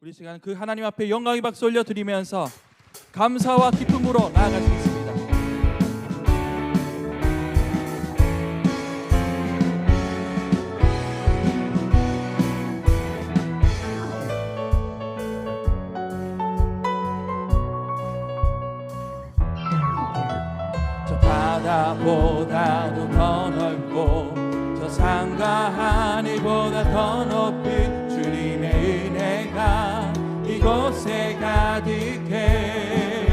우리 시간 그 하나님 앞에 영광의 박수 올려 드리면서 감사와 기쁨으로 나아가시겠습니다. 저 바다보다도 더 넓고 저 산과 하늘보다 더 높이 가득해.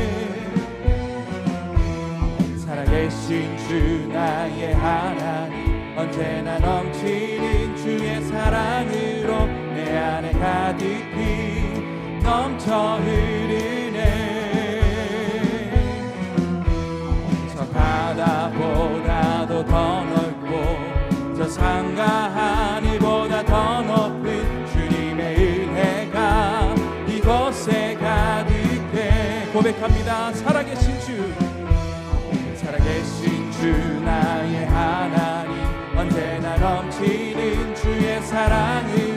살아계신 주 나의 하나님. 언제나 넘치는 주의 사랑으로 내 안에 가득히 넘쳐 흐 고백합니다. 살아계신 주. 살아계신 주 나의 하나님. 언제나 넘치는 주의 사랑으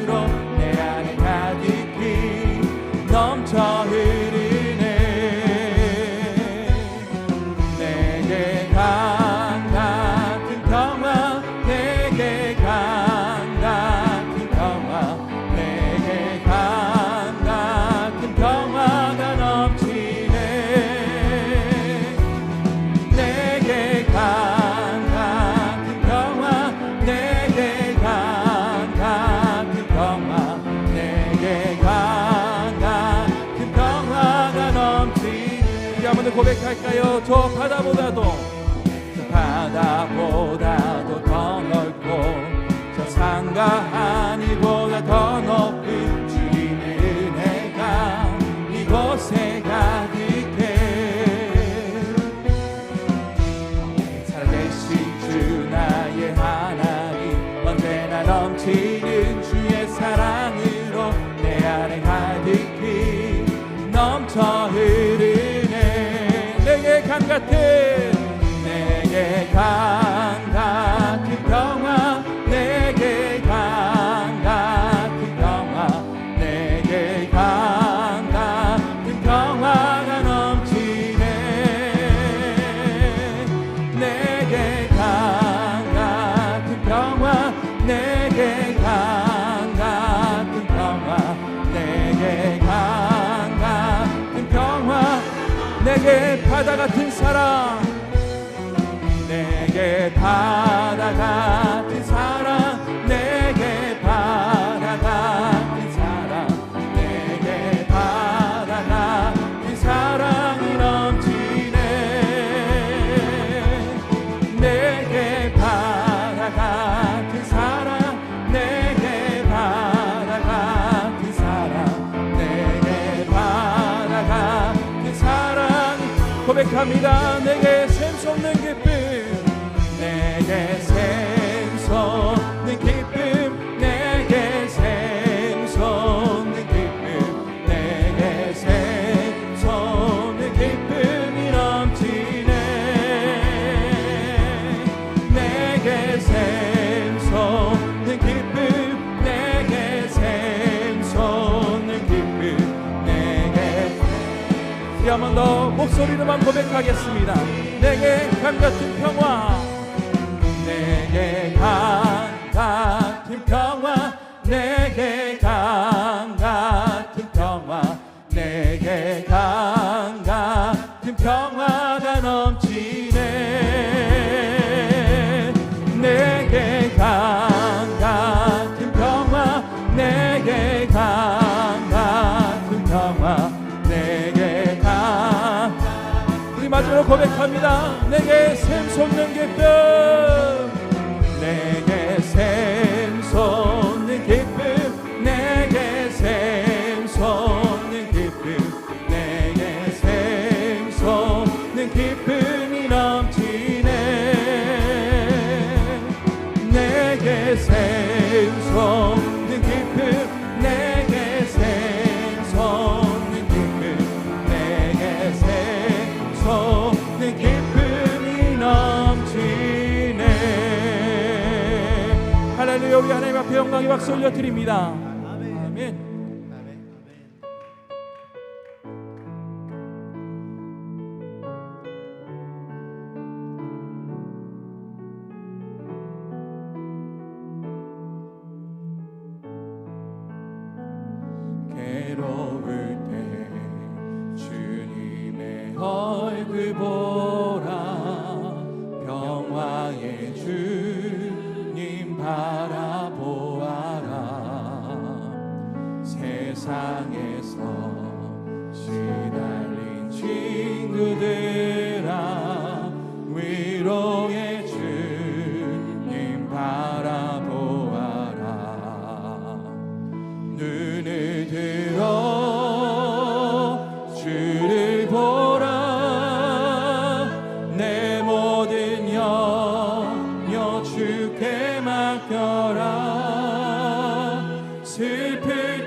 고백할까요? 저 바다보다도 저 바다보다도 더 넓고 저 산과 내게 바다 같은 사랑 내게 바다 같은 고백 목소리로만 고백하겠습니다. 내게 강 같은 평화, 내게 강 같은 평화, 내게 강 같은 평화, 내게 강 같은 평화가 넘치네. 내게 강 같은 평화, 내게 강 고백합니다. 내게 샘솟는 기쁨, 내게 샘솟는 기쁨, 내게 샘솟는 기쁨, 내게 샘솟는 기쁨 할렐루야 우리 하나님 앞에 영광의 박수 올려드립니다 아멘. 괴로울 때 주님의 얼굴 보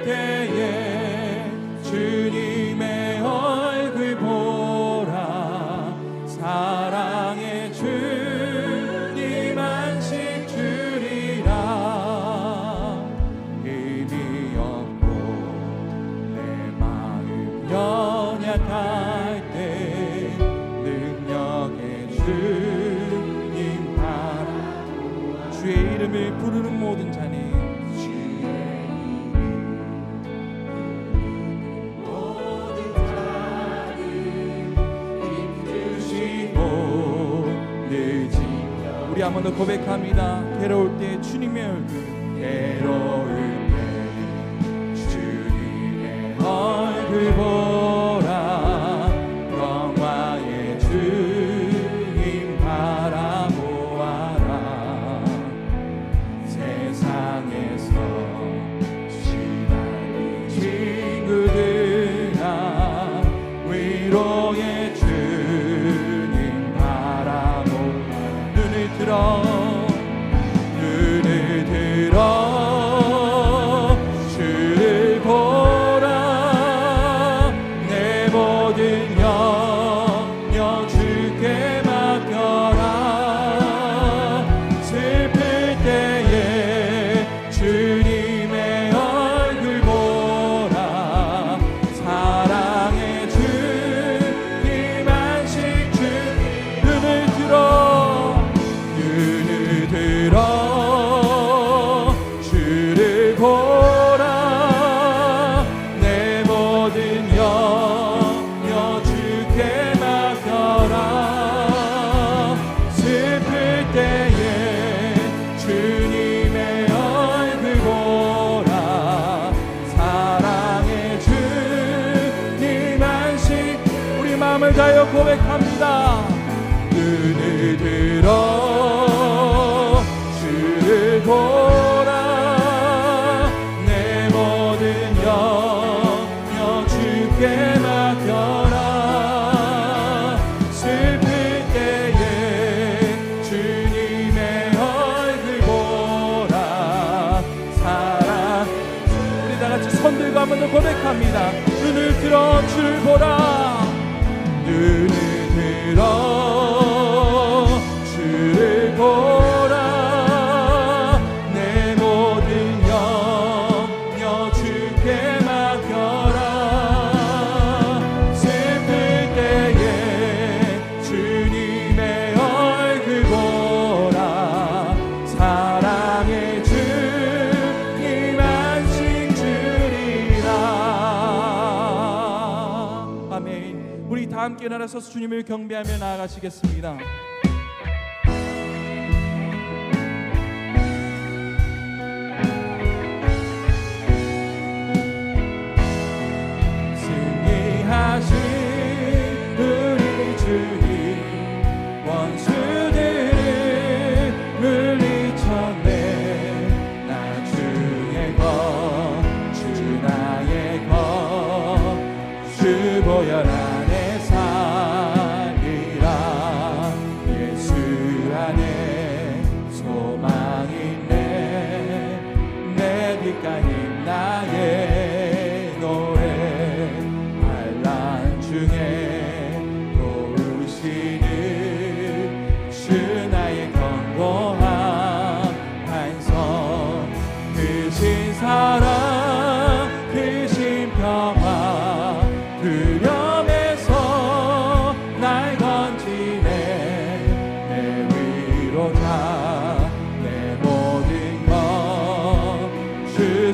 때에 주님의 얼굴 보라. 사랑의 주님 안식 주리라. 의미 없고 내 마음 연약할 때 능력의 주님 바라. 주의 이름을 부르는 오늘 고백합니다. 괴로울 때 주님의 얼굴 괴로울 때 주님의 얼굴 보라 영화의 주님 바라보아라 세상에서 시달린 친구들아 위로의 주 손들과 먼저 고백합니다. 눈을 들어 주를 보라. 눈을 들어 깨달아서 주님을 경배하며 나아가시겠습니다.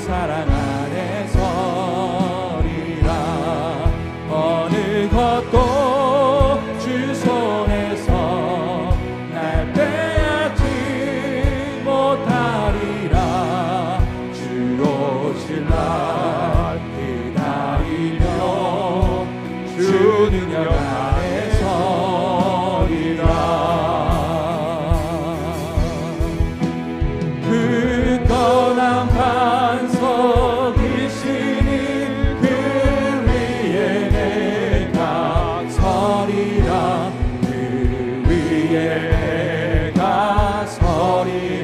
사랑 안에 서리라. 어느 것도 주 손에서 날 빼앗지 못하리라. 주 오실 날 기다리며 주 능력 안에 서리라.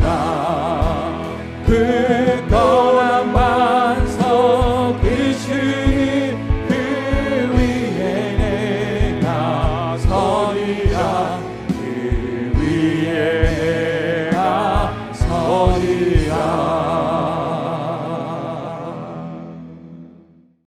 되리라 그